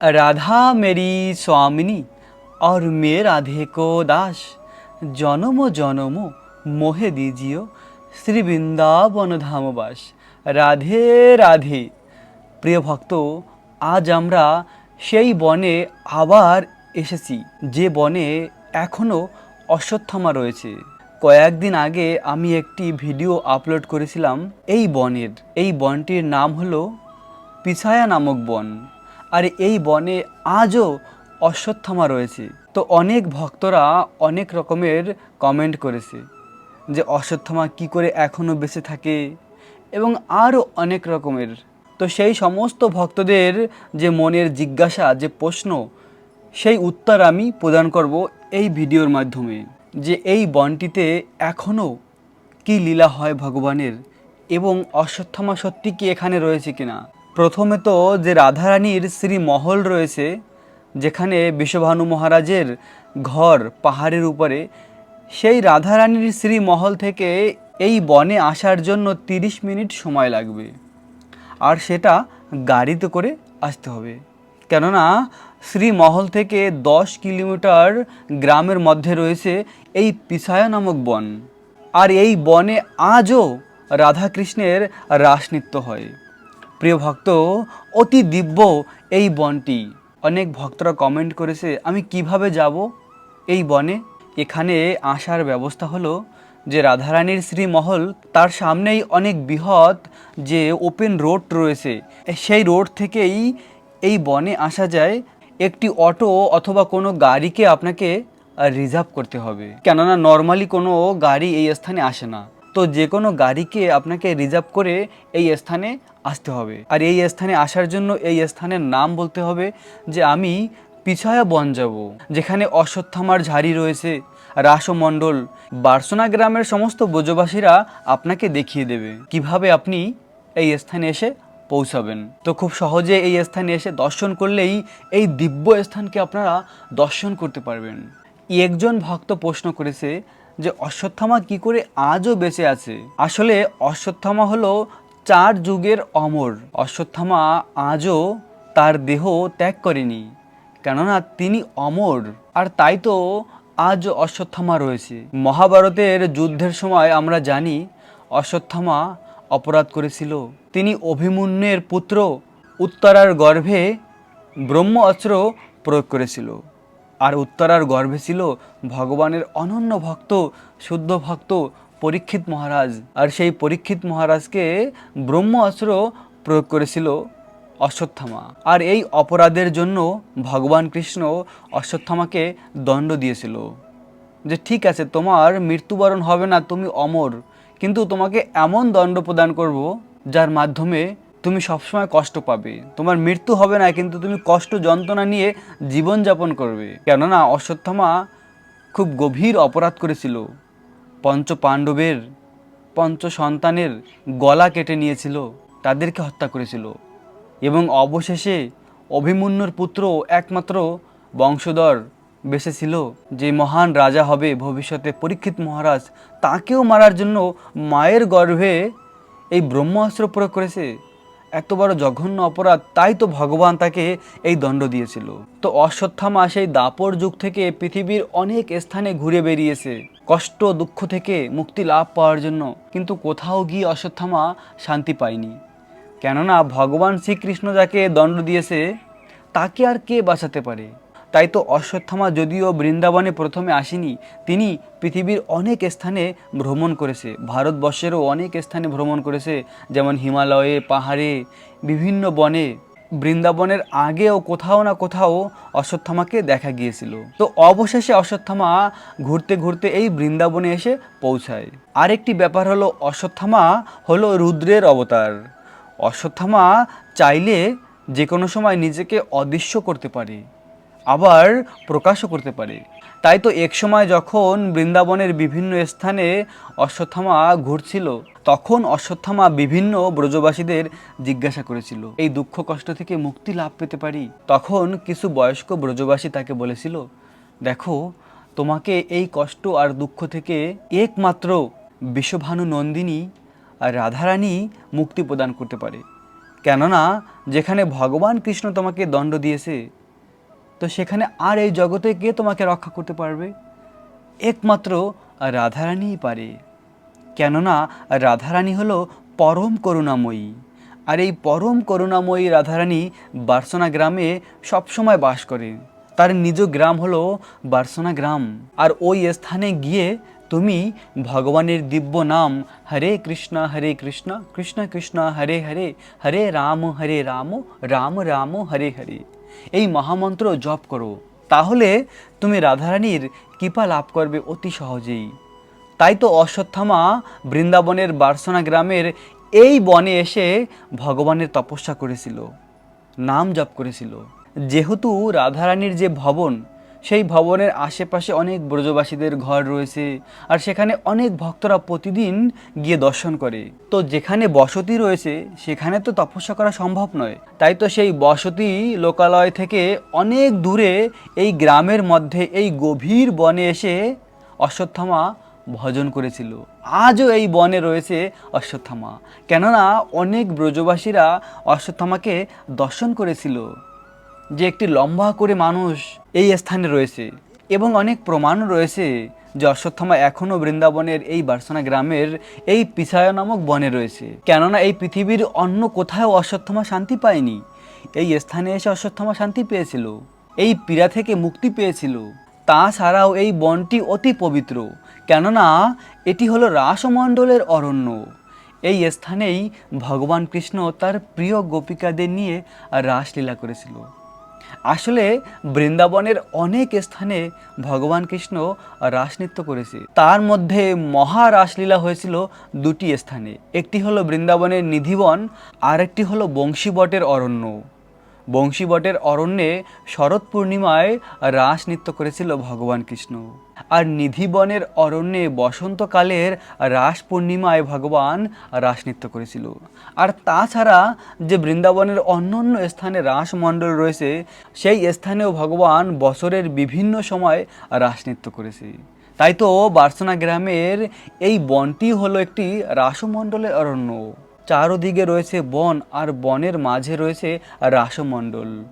राधा मेरी स्वामिनी और मैं राधे को दास জনম জনম মোহে দিজিও শ্রী বৃন্দাবন ধামবাস রাধে রাধে প্রিয় ভক্ত আজ আমরা সেই বনে আবার এসেছি যে বনে এখনও অশ্বত্থামা রয়েছে কয়েকদিন আগে আমি একটি ভিডিও আপলোড করেছিলাম এই বনের এই বনটির নাম হলো পিছায়া নামক বন আর এই বনে আজও অশ্বত্থামা রয়েছে। তো অনেক ভক্তরা অনেক রকমের কমেন্ট করেছে যে অশ্বত্থামা কি করে এখনও বেঁচে থাকে এবং আরও অনেক রকমের। তো সেই সমস্ত ভক্তদের যে মনের জিজ্ঞাসা, যে প্রশ্ন, সেই উত্তর আমি প্রদান করব এই ভিডিওর মাধ্যমে যে এই বনটিতে এখনও কি লীলা হয় ভগবানের এবং অশ্বত্থামা সত্যি কি এখানে রয়েছে কিনা। প্রথমে তো যে রাধারানীর শ্রী মহল রয়েছে, যেখানে বিশ্বভানু মহারাজের ঘর পাহাড়ের উপরে, সেই রাধারানীর শ্রী মহল থেকে এই বনে আসার জন্য তিরিশ মিনিট সময় লাগবে। আর সেটা গাড়িতে করে আসতে হবে। কেননা, শ্রীমহল থেকে দশ কিলোমিটার গ্রামের মধ্যে রয়েছে এই পিছায়া নামক বন। আর এই বনে আজও রাধাকৃষ্ণের রাসনৃত্য হয়। প্রিয় ভক্ত, অতি দিব্য এই বনটি। অনেক ভক্তরা কমেন্ট করেছে, আমি কীভাবে যাব এই বনে? এখানে আসার ব্যবস্থা হলো যে রাধারানীর শ্রীমহল, তার সামনেই অনেক বৃহৎ যে ওপেন রোড রয়েছে, সেই রোড থেকেই এই বনে আসা যায়। একটি অটো অথবা কোনো গাড়িকে আপনাকে রিজার্ভ করতে হবে। কেননা নর্মালি কোনো গাড়ি এই স্থানে আসে না। তো যে কোনো গাড়িকে আপনাকে রিজার্ভ করে এই স্থানে আসতে হবে। আর এই স্থানে আসার জন্য এই স্থানের নাম বলতে হবে যে আমি পিছায়া বন যাব, যেখানে অশ্বত্থামার ঝাড়ি রয়েছে। রাসমণ্ডল, বার্সোনা গ্রামের সমস্ত ব্রজবাসীরা আপনাকে দেখিয়ে দেবে কীভাবে আপনি এই স্থানে এসে পৌঁছাবেন। তো খুব সহজে এই স্থানে এসে দর্শন করলেই এই দিব্য স্থানকে আপনারা দর্শন করতে পারবেন। একজন ভক্ত প্রশ্ন করেছে যে অশ্বত্থামা কি করে আজও বেঁচে আছে? আসলে অশ্বত্থামা হলো চার যুগের অমর। অশ্বত্থামা আজও তার দেহ ত্যাগ করেনি, কেননা তিনি অমর, আর তাই তো আজ অশ্বত্থামা রয়েছে। মহাভারতের যুদ্ধের সময় আমরা জানি অশ্বত্থামা অপরাধ করেছিল। তিনি অভিমন্যের পুত্র উত্তরার গর্ভে ব্রহ্ম অস্ত্র প্রয়োগ করেছিল। আর উত্তরার গর্ভে ছিল ভগবানের অনন্য ভক্ত, শুদ্ধ ভক্ত পরীক্ষিত মহারাজ। আর সেই পরীক্ষিত মহারাজকে ব্রহ্ম অস্ত্র প্রয়োগ করেছিল অশ্বত্থামা। আর এই অপরাধের জন্য ভগবান কৃষ্ণ অশ্বত্থামাকে দণ্ড দিয়েছিল যে, ঠিক আছে, তোমার মৃত্যুবরণ হবে না, তুমি অমর। কিন্তু তোমাকে এমন দণ্ড প্রদান করব যার মাধ্যমে তুমি সবসময় কষ্ট পাবে। তোমার মৃত্যু হবে না, কিন্তু তুমি কষ্ট যন্ত্রণা নিয়ে জীবনযাপন করবে। কেননা অশ্বত্থামা খুব গভীর অপরাধ করেছিল। পঞ্চ পাণ্ডবের পঞ্চ সন্তানের গলা কেটে নিয়েছিল, তাদেরকে হত্যা করেছিল। এবং অবশেষে অভিমন্যুর পুত্র একমাত্র বংশধর বেঁচে ছিল যে মহান রাজা হবে ভবিষ্যতে পরীক্ষিত মহারাজ, তাকেও মারার জন্য মায়ের গর্ভে এই ব্রহ্মাস্ত্র প্রয়োগ করেছে। এত বড় জঘন্য অপরাধ, তাই তো ভগবান তাকে এই দণ্ড দিয়েছিল। তো অশ্বত্থামা সেই দাপর যুগ থেকে পৃথিবীর অনেক স্থানে ঘুরে বেরিয়েছে কষ্ট দুঃখ থেকে মুক্তি লাভ পাওয়ার জন্য। কিন্তু কোথাও গিয়ে অশ্বত্থামা শান্তি পায়নি। কেননা ভগবান শ্রীকৃষ্ণ যাকে দণ্ড দিয়েছে, তাকে আর কে বাঁচাতে পারে? তাই তো অশ্বত্থামা যদিও বৃন্দাবনে প্রথমে আসেনি, তিনি পৃথিবীর অনেক স্থানে ভ্রমণ করেছে, ভারতবর্ষেরও অনেক স্থানে ভ্রমণ করেছে, যেমন হিমালয়ে পাহাড়ে, বিভিন্ন বনে। বৃন্দাবনের আগেও কোথাও না কোথাও অশ্বত্থামাকে দেখা গিয়েছিল। তো অবশেষে অশ্বত্থামা ঘুরতে ঘুরতে এই বৃন্দাবনে এসে পৌঁছায়। আরেকটি ব্যাপার হলো, অশ্বত্থামা হলো রুদ্রের অবতার। অশ্বত্থামা চাইলে যে কোনো সময় নিজেকে অদৃশ্য করতে পারে। আবার প্রকাশও করতে পারে। তাই তো এক সময় যখন বৃন্দাবনের বিভিন্ন স্থানে অশ্বত্থামা ঘুরছিল, তখন অশ্বত্থামা বিভিন্ন ব্রজবাসীদের জিজ্ঞাসা করেছিল, এই দুঃখ কষ্ট থেকে মুক্তি লাভ পেতে পারি? তখন কিছু বয়স্ক ব্রজবাসী তাকে বলেছিল, দেখো, তোমাকে এই কষ্ট আর দুঃখ থেকে একমাত্র বিশ্বভানু নন্দিনী আর রাধারানী মুক্তি প্রদান করতে পারে। কেননা, যেখানে ভগবান কৃষ্ণ তোমাকে দণ্ড দিয়েছে তো সেখানে আর এই জগতে কে তোমাকে রক্ষা করতে পারবে? একমাত্র রাধারানীই পারে। কেননা রাধারানী হলো পরম করুণাময়ী। আর এই পরম করুণাময়ী রাধারানী বার্সনা গ্রামে সবসময় বাস করে। তার নিজ গ্রাম হলো বার্সনা গ্রাম। আর ওই স্থানে গিয়ে তুমি ভগবানের দিব্য নাম হরে কৃষ্ণ হরে কৃষ্ণ কৃষ্ণ কৃষ্ণ, হরে হরে হরে রাম হরে রাম রাম রাম, হরে হরে। এই মহামন্ত্র জপ করো। তাহলে তুমি রাধারানীর কৃপা লাভ করবে অতি সহজেই। তাই তো অশ্বত্থামা বৃন্দাবনের বার্সনা গ্রামের এই বনে এসে ভগবানের তপস্যা করেছিল, নাম জপ করেছিল। যেহেতু রাধারানীর যে ভবন সেই ভবনের আশেপাশে অনেক ব্রজবাসীদের ঘর রয়েছে আর সেখানে অনেক ভক্তরা প্রতিদিন গিয়ে দর্শন করে। তো যেখানে বসতি রয়েছে, সেখানে তো তপস্যা করা সম্ভব নয়। তাই তো সেই বসতি লোকালয় থেকে অনেক দূরে এই গ্রামের মধ্যে এই গভীর বনে এসে অশ্বত্থামা ভজন করেছিল। আজও এই বনে রয়েছে অশ্বত্থামা। কেননা অনেক ব্রজবাসীরা অশ্বত্থামাকে দর্শন করেছিল। যে একটি লম্বা করে মানুষ এই স্থানে রয়েছে এবং অনেক প্রমাণও রয়েছে যে অশ্বত্থামা এখনও বৃন্দাবনের এই বার্সনা গ্রামের এই পিছায়া নামক বনে রয়েছে। কেননা এই পৃথিবীর অন্য কোথাও অশ্বত্থামা শান্তি পায়নি। এই স্থানে এসে অশ্বত্থামা শান্তি পেয়েছিল। এই পীড়া থেকে মুক্তি পেয়েছিল। তাছাড়াও এই বনটি অতি পবিত্র। কেননা এটি হলো রাসমণ্ডলের অরণ্য। এই স্থানেই ভগবান কৃষ্ণ তার প্রিয় গোপিকাদের নিয়ে রাসলীলা করেছিল। আসলে বৃন্দাবনের অনেক স্থানে ভগবান কৃষ্ণ রাসনৃত্য করেছে। তার মধ্যে মহা রাসলীলা হয়েছিল দুটি স্থানে। একটি হলো বৃন্দাবনের নিধিবন আর একটি হলো বংশীবটের অরণ্য। বংশীবটের অরণ্যে শরৎ পূর্ণিমায় রাস নৃত্য করেছিল ভগবান কৃষ্ণ। আর নিধিবনের অরণ্যে বসন্তকালের রাস পূর্ণিমায় ভগবান রাস নৃত্য করেছিল। আর তাছাড়া যে বৃন্দাবনের অন্য অন্য স্থানে রাসমণ্ডল রয়েছে, সেই স্থানেও ভগবান বছরের বিভিন্ন সময় রাস নৃত্য করেছে। তাই তো বার্সনা গ্রামের এই বনটি হলো একটি রাসমণ্ডলের অরণ্য। চারদিকে রয়েছে বন আর বনের মাঝে রয়েছে রাসমণ্ডল।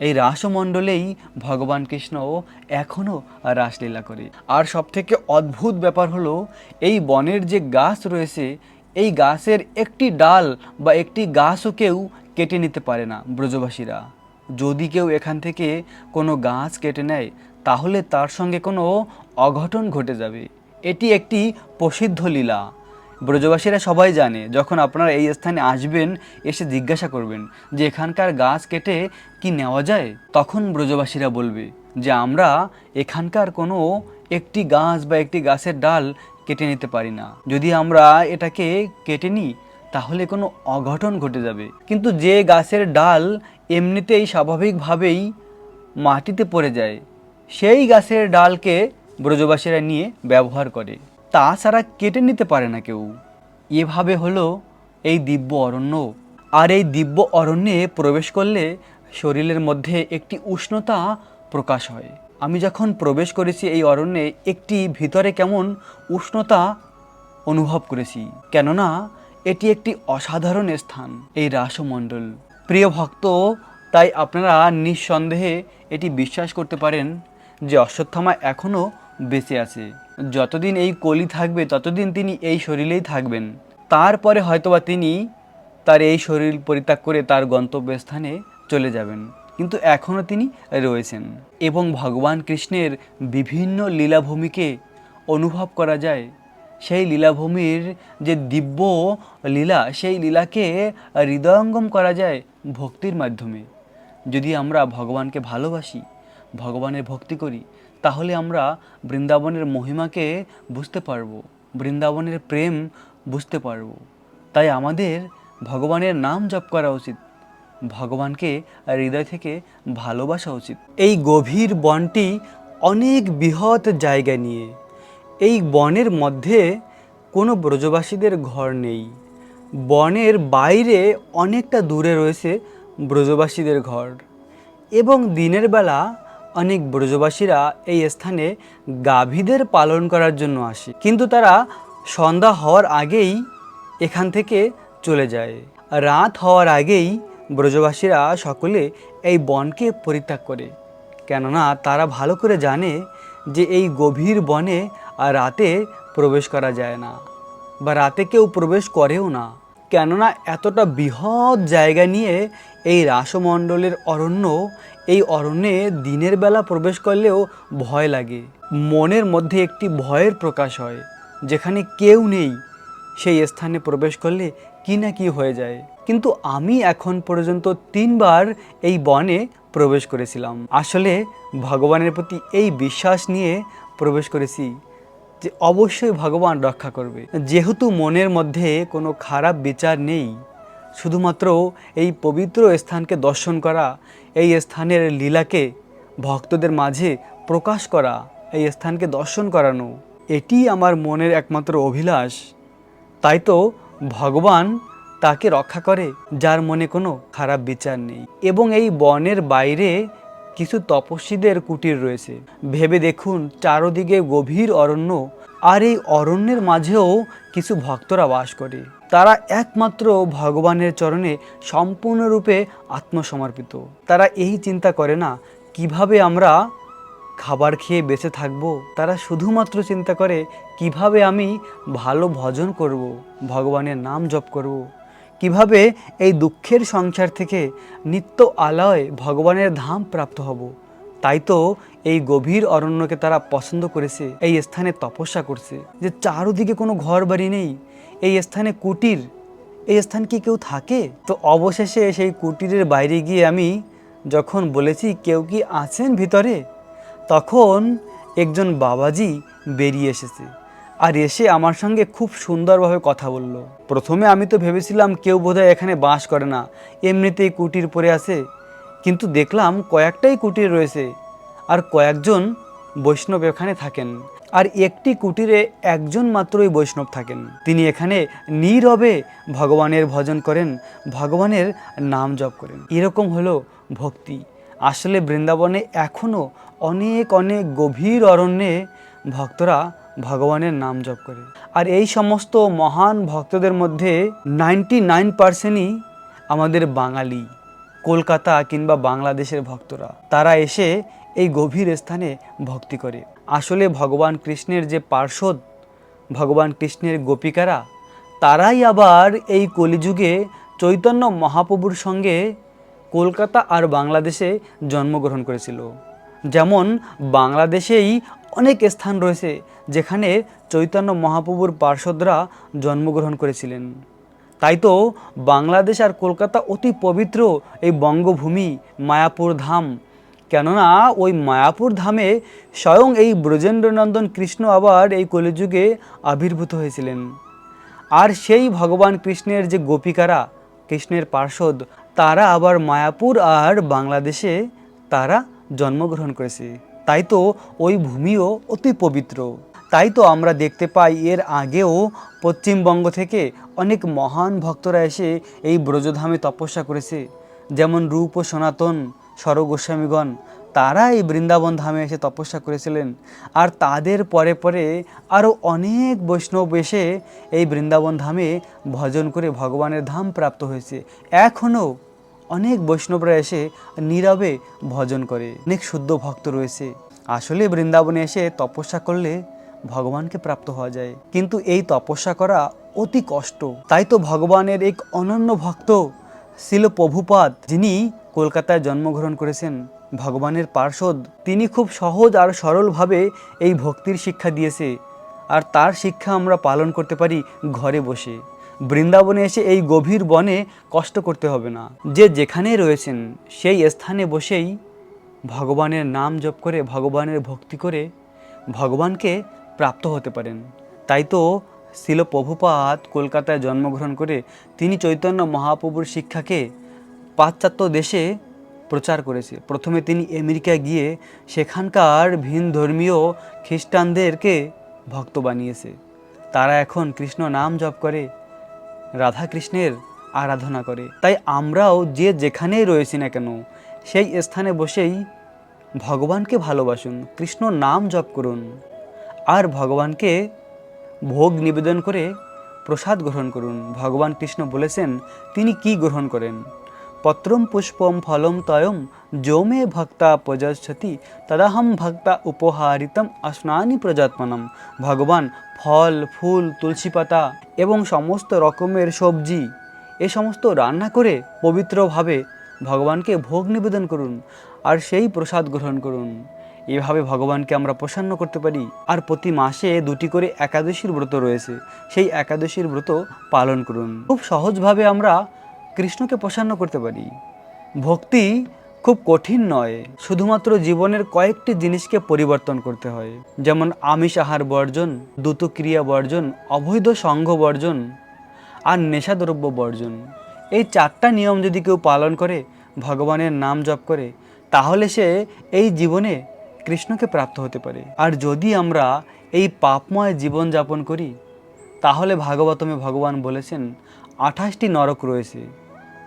এই রাসমণ্ডলেই ভগবান কৃষ্ণ এখনও রাসলীলা করে। আর সবথেকে অদ্ভুত ব্যাপার হলো, এই বনের যে গাছ রয়েছে, এই গাছের একটি ডাল বা একটি গাছও কেউ কেটে নিতে পারে না, ব্রজবাসীরা। যদি কেউ এখান থেকে কোনো গাছ কেটে নেয়, তাহলে তার সঙ্গে কোনো অঘটন ঘটে যাবে। এটি একটি প্রসিদ্ধ লীলা। ব্রজবাসীরা সবাই জানে, যখন আপনারা এই স্থানে আসবেন, এসে জিজ্ঞাসা করবেন যে এখানকার গাছ কেটে কি নেওয়া যায়, তখন ব্রজবাসীরা বলবে যে আমরা এখানকার কোনো একটি গাছ বা একটি গাছের ডাল কেটে নিতে পারি না। যদি আমরা এটাকে কেটে নিই, তাহলে কোনো অঘটন ঘটে যাবে। কিন্তু যে গাছের ডাল এমনিতেই স্বাভাবিকভাবেই মাটিতে পড়ে যায়, সেই গাছের ডালকে ব্রজবাসীরা নিয়ে ব্যবহার করে। তাছাড়া কেটে নিতে পারে না কেউ। এভাবে হলো এই দিব্য অরণ্য। আর এই দিব্য অরণ্যে প্রবেশ করলে শরীরের মধ্যে একটি উষ্ণতা প্রকাশ হয়। আমি যখন প্রবেশ করেছি এই অরণ্যে, একটি ভিতরে কেমন উষ্ণতা অনুভব করেছি। কেননা, এটি একটি অসাধারণ স্থান, এই রাসমণ্ডল। প্রিয় ভক্ত, তাই আপনারা নিঃসন্দেহে এটি বিশ্বাস করতে পারেন যে অশ্বত্থামা এখনও বেঁচে আছে। যতদিন এই কলি থাকবে, ততদিন তিনি এই শরীরেই থাকবেন। তারপরে হয়তোবা তিনি তার এই শরীর পরিত্যাগ করে তার গন্তব্যস্থানে চলে যাবেন। কিন্তু এখনও তিনি রয়েছেন এবং ভগবান কৃষ্ণের বিভিন্ন লীলাভূমিকে অনুভব করা যায়। সেই লীলাভূমির যে দিব্য লীলা, সেই লীলাকে হৃদয়ঙ্গম করা যায় ভক্তির মাধ্যমে। যদি আমরা ভগবানকে ভালোবাসি, ভগবানের ভক্তি করি তাহলে আমরা বৃন্দাবনের মহিমাকে বুঝতে পারব, বৃন্দাবনের প্রেম বুঝতে পারব। তাই আমাদের ভগবানের নাম জপ করা উচিত, ভগবানকে হৃদয় থেকে ভালোবাসা উচিত। এই গভীর বনটি অনেক বৃহৎ জায়গা নিয়ে, এই বনের মধ্যে কোনো ব্রজবাসীদের ঘর নেই। বনের বাইরে অনেকটা দূরে রয়েছে ব্রজবাসীদের ঘর এবং দিনের বেলা অনেক ব্রজবাসীরা এই স্থানে গাভীদের পালন করার জন্য আসে। কিন্তু তারা সন্ধ্যা হওয়ার আগেই এখান থেকে চলে যায়। রাত হওয়ার আগেই ব্রজবাসীরা সকলে এই বনকে পরিত্যাগ করে। কেননা তারা ভালো করে জানে যে এই গভীর বনে রাতে প্রবেশ করা যায় না বা রাতে কেউ প্রবেশ করেও না। কেননা এতটা বৃহৎ জায়গা নিয়ে এই রাসমণ্ডলের অরণ্য এই অরণ্যে দিনের বেলা প্রবেশ করলেও ভয় লাগে। মনের মধ্যে একটি ভয়ের প্রকাশ হয়, যেখানে কেউ নেই। সেই স্থানে প্রবেশ করলে কি না কি হয়ে যায়। কিন্তু আমি এখন পর্যন্ত তিনবার এই বনে প্রবেশ করেছিলাম। আসলে ভগবানের প্রতি এই বিশ্বাস নিয়ে প্রবেশ করেছি যে অবশ্যই ভগবান রক্ষা করবে। যেহেতু মনের মধ্যে কোনো খারাপ বিচার নেই শুধুমাত্র এই পবিত্র স্থানকে দর্শন করা, এই স্থানের লীলাকে ভক্তদের মাঝে প্রকাশ করা, এই স্থানকে দর্শন করানো, এটি আমার মনের একমাত্র অভিলাষ। তাই তো ভগবান তাকে রক্ষা করে, যার মনে কোনো খারাপ বিচার নেই। এবং এই বনের বাইরে কিছু তপস্বীদের কুটির রয়েছে। ভেবে দেখুন, চারদিকে গভীর অরণ্য, আর এই অরণ্যের মাঝেও কিছু ভক্তরা বাস করে। তারা একমাত্র ভগবানের চরণে সম্পূর্ণরূপে আত্মসমর্পিত। তারা এই চিন্তা করে না, কীভাবে আমরা খাবার খেয়ে বেঁচে থাকব? তারা শুধুমাত্র চিন্তা করে, কীভাবে আমি ভালো ভজন করব, ভগবানের নাম জপ করব? কীভাবে এই দুঃখের সংসার থেকে নিত্য আলয় ভগবানের ধাম প্রাপ্ত হব? তাই তো এই গভীর অরণ্যকে তারা পছন্দ করেছে, এই স্থানে তপস্যা করছে। যে চারদিকে কোনো ঘর বাড়ি নেই, এই স্থানে কুটির, এই স্থান কি কেউ থাকে? তো অবশেষে সেই কুটিরের বাইরে গিয়ে আমি যখন বলেছি, কেউ কি আছেন ভিতরে? তখন একজন বাবাজি বেরিয়ে এসেছে আর এসে আমার সঙ্গে খুব সুন্দরভাবে কথা বলল। প্রথমে আমি তো ভেবেছিলাম কেউ বোধহয় এখানে বাস করে না, এমনিতেই কুটির পরে আছে। কিন্তু দেখলাম কয়েকটাই কুটির রয়েছে আর কয়েকজন বৈষ্ণব এখানে থাকেন। আর একটি কুটিরে একজন মাত্রই বৈষ্ণব থাকেন। তিনি এখানে নীরবে ভগবানের ভজন করেন, ভগবানের নাম জপ করেন। এরকম হলো ভক্তি। আসলে বৃন্দাবনে এখনও অনেক অনেক গভীর অরণ্যে ভক্তরা ভগবানের নাম জপ করে। আর এই সমস্ত মহান ভক্তদের মধ্যে নাইনটি নাইন পার্সেন্টই আমাদের বাঙালি। কলকাতা কিংবা বাংলাদেশের ভক্তরা, তারা এসে এই গভীর স্থানে ভক্তি করে। আসলে ভগবান কৃষ্ণের যে পার্শ্বদ, ভগবান কৃষ্ণের গোপিকারা, তারাই আবার এই কলিযুগে চৈতন্য মহাপ্রভুর সঙ্গে কলকাতা আর বাংলাদেশে জন্মগ্রহণ করেছিল। যেমন বাংলাদেশেই অনেক স্থান রয়েছে যেখানে চৈতন্য মহাপ্রভুর পার্শ্বদরা জন্মগ্রহণ করেছিলেন। তাই তো বাংলাদেশ আর কলকাতা অতি পবিত্র এই বঙ্গভূমি মায়াপুর ধাম। কেননা ওই মায়াপুর ধামে স্বয়ং এই ব্রজেন্দ্রনন্দন কৃষ্ণ আবার এই কলিযুগে আবির্ভূত হয়েছিলেন। আর সেই ভগবান কৃষ্ণের যে গোপিকারা, কৃষ্ণের পার্শ্বদ, তারা আবার মায়াপুর আর বাংলাদেশে তারা জন্মগ্রহণ করেছে। তাই তো ওই ভূমিও অতি পবিত্র। তাই তো আমরা দেখতে পাই এর আগেও পশ্চিমবঙ্গ থেকে অনেক মহান ভক্তরা এসে এই ব্রজধামে তপস্যা করেছে। যেমন রূপ ও সনাতন স্বরগোস্বামীগণ তারা এই বৃন্দাবন ধামে এসে তপস্যা করেছিলেন। আর তাদের পরে পরে আরও অনেক বৈষ্ণব এসে এই বৃন্দাবন ধামে ভজন করে ভগবানের ধাম প্রাপ্ত হয়েছে। এখনও অনেক বৈষ্ণবরা এসে নীরবে ভজন করে। অনেক শুদ্ধ ভক্ত রয়েছে। আসলে বৃন্দাবনে এসে তপস্যা করলে ভগবানকে প্রাপ্ত হওয়া যায়। কিন্তু এই তপস্যা করা অতি কষ্ট। তাই তো ভগবানের এক অনন্য ভক্ত শিল প্রভুপাদ যিনি কলকাতায় জন্মগ্রহণ করেছেন, ভগবানের পার্শ্বদ, তিনি খুব সহজ আর সরলভাবে এই ভক্তির শিক্ষা দিয়েছে। আর তার শিক্ষা আমরা পালন করতে পারি ঘরে বসে। বৃন্দাবনে এসে এই গভীর বনে কষ্ট করতে হবে না। যে যেখানে রয়েছেন, সেই স্থানে বসেই ভগবানের নাম জপ করে, ভগবানের ভক্তি করে, ভগবানকে প্রাপ্ত হতে পারেন। তাই তো শিল প্রভুপাত কলকাতায় জন্মগ্রহণ করে তিনি চৈতন্য মহাপ্রভুর শিক্ষাকে পাশ্চাত্য দেশে প্রচার করেছে। প্রথমে তিনি আমেরিকায় গিয়ে সেখানকার ভিন ধর্মীয় খ্রিস্টানদেরকে ভক্ত বানিয়েছে। তারা এখন কৃষ্ণ নাম জপ করে রাধা কৃষ্ণের আরাধনা করে। তাই আমরাও যে যেখানেই রয়েছি না কেন, সেই স্থানে বসেই ভগবানকে ভালোবাসুন, কৃষ্ণ নাম জপ করুন। আর ভগবানকে ভোগ নিবেদন করে প্রসাদ গ্রহণ করুন। ভগবান কৃষ্ণ বলেছেন, তিনি কি গ্রহণ করেন? পত্রম পুষ্পম ফলম তয়ম যৌমে ভক্তা প্রযচ্ছতি তদাহম ভক্তা উপহারিতম আসনানি প্রজাত্মনম। ভগবান ফল, ফুল, তুলসী পাতা এবং সমস্ত রকমের সবজি, এ সমস্ত রান্না করে পবিত্রভাবে ভগবানকে ভোগ নিবেদন করুন আর সেই প্রসাদ গ্রহণ করুন। এভাবে ভগবানকে আমরা প্রসন্ন করতে পারি। আর প্রতি মাসে দুটি করে একাদশীর ব্রত রয়েছে। সেই একাদশীর ব্রত পালন করুন। খুব সহজভাবে আমরা কৃষ্ণকে প্রসন্ন করতে পারি। ভক্তি খুব কঠিন নয়। শুধুমাত্র জীবনের কয়েকটি জিনিসকে পরিবর্তন করতে হয়। যেমন আমিষ আহার বর্জন দ্রুত ক্রিয়া বর্জন, অবৈধ সঙ্গ বর্জন, আর নেশাদ্রব্য বর্জন। এই চারটা নিয়ম যদি কেউ পালন করে, ভগবানের নাম জপ করে, তাহলে সে এই জীবনে কৃষ্ণকে প্রাপ্ত হতে পারে। আর যদি আমরা এই পাপময় জীবনযাপন করি, তাহলে ভাগবতমে ভগবান বলেছেন, আঠাশটি নরক রয়েছে।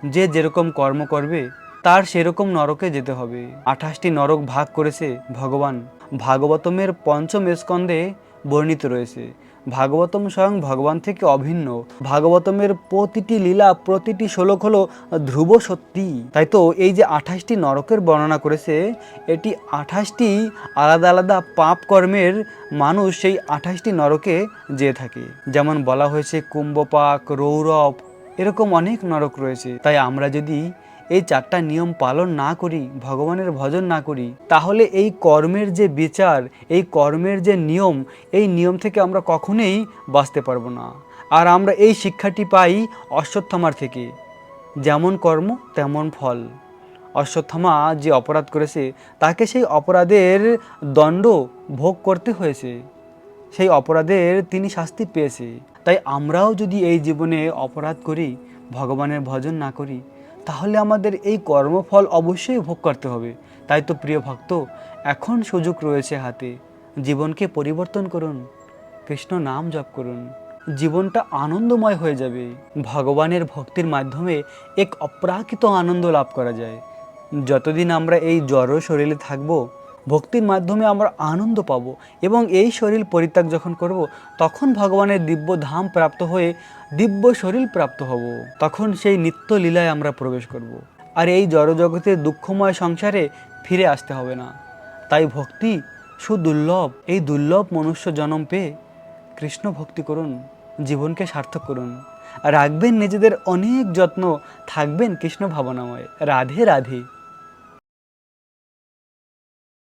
যে যেরকম কর্ম করবে, তার সেরকম নরকে যেতে হবে। আঠাশটি নরক ভাগ করেছে ভগবান। ভাগবতমের পঞ্চম স্কন্ধে বর্ণিত রয়েছে ভাগবতম স্বয়ং ভগবান থেকে অভিন্ন। ভাগবতমের প্রতিটি লীলা, প্রতিটি শ্লোক হলো ধ্রুব সত্যি। তাই তো এই যে আঠাশটি নরকের বর্ণনা করেছে, এটি আঠাশটি আলাদা আলাদা পাপ কর্মের মানুষ সেই আঠাশটি নরকে যেয়ে থাকে। যেমন বলা হয়েছে কুম্ভপাক, রৌরব, এরকম অনেক নরক রয়েছে। তাই আমরা যদি এই চারটা নিয়ম পালন না করি, ভগবানের ভজন না করি, তাহলে এই কর্মের যে বিচার, এই কর্মের যে নিয়ম, এই নিয়ম থেকে আমরা কখনোই বাঁচতে পারব না। আর আমরা এই শিক্ষাটি পাই অশ্বত্থমার থেকে। যেমন কর্ম, তেমন ফল। অশ্বত্থমা যে অপরাধ করেছে, তাকে সেই অপরাধের দণ্ড ভোগ করতে হয়েছে। সেই অপরাধের তিনি শাস্তি পেয়েছে। তাই আমরাও যদি এই জীবনে অপরাধ করি, ভগবানের ভজন না করি তাহলে আমাদের এই কর্মফল অবশ্যই ভোগ করতে হবে। তাই তো প্রিয় ভক্ত, এখন সুযোগ রয়েছে হাতে। জীবনকে পরিবর্তন করুন, কৃষ্ণ নাম জপ করুন। জীবনটা আনন্দময় হয়ে যাবে। ভগবানের ভক্তির মাধ্যমে এক অপ্রাকৃত আনন্দ লাভ করা যায়। যতদিন আমরা এই জড় শরীরে থাকব ভক্তির মাধ্যমে আমরা আনন্দ পাব এবং এই শরীর পরিত্যাগ যখন করব, তখন ভগবানের দিব্য ধাম প্রাপ্ত হয়ে দিব্য শরীর প্রাপ্ত হব। তখন সেই নিত্য লীলায় আমরা প্রবেশ করব। আর এই জড়জগতের দুঃখময় সংসারে ফিরে আসতে হবে না। তাই ভক্তি সুদুর্লভ, এই দুর্লভ মনুষ্য জন্ম পেয়ে কৃষ্ণ ভক্তি করুন, জীবনকে সার্থক করুন। রাখবেন নিজেদের অনেক যত্ন, থাকবেন কৃষ্ণ ভাবনাময়। রাধে রাধে।